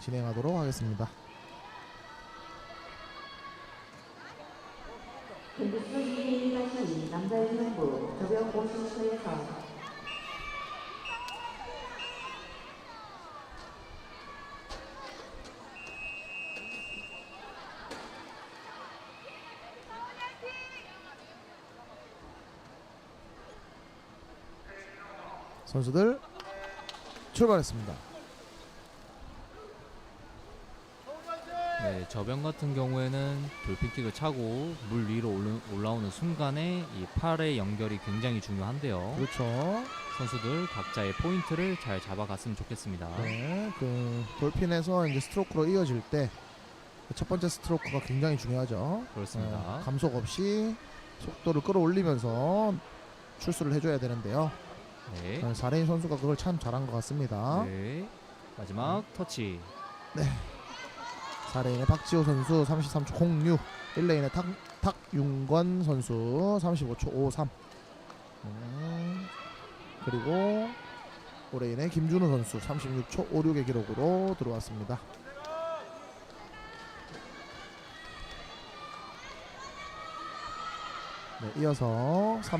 진행하도록 하겠습니다. 경기수 2위 남자의 승부 조병 50m에서 선수들 출발했습니다. 네, 저병 같은 경우에는 돌핀킥을 차고 물 위로 올라- 올라 오는 순간에 이 팔의 연결이 굉장히 중요한데요. 그렇죠. 선수들 각자의 포인트를 잘 잡아갔으면 좋겠습니다. 네, 그 돌핀에서 이제 스트로크로 이어질 때 첫 번째 스트로크가 굉장히 중요하죠. 그렇습니다. 어, 감속 없이 속도를 끌어올리면서 출수를 해줘야 되는데요. 네. 어, 사레인 선수가 그걸 참 잘한 것 같습니다. 네. 마지막 터치. 사레인의 박지호 선수 33초 06, 1레인의 탁, 탁윤권 선수 35초 53. 음, 그리고 5레인의 김준우 선수 36초 56의 기록으로 들어왔습니다. 네, 이어서 3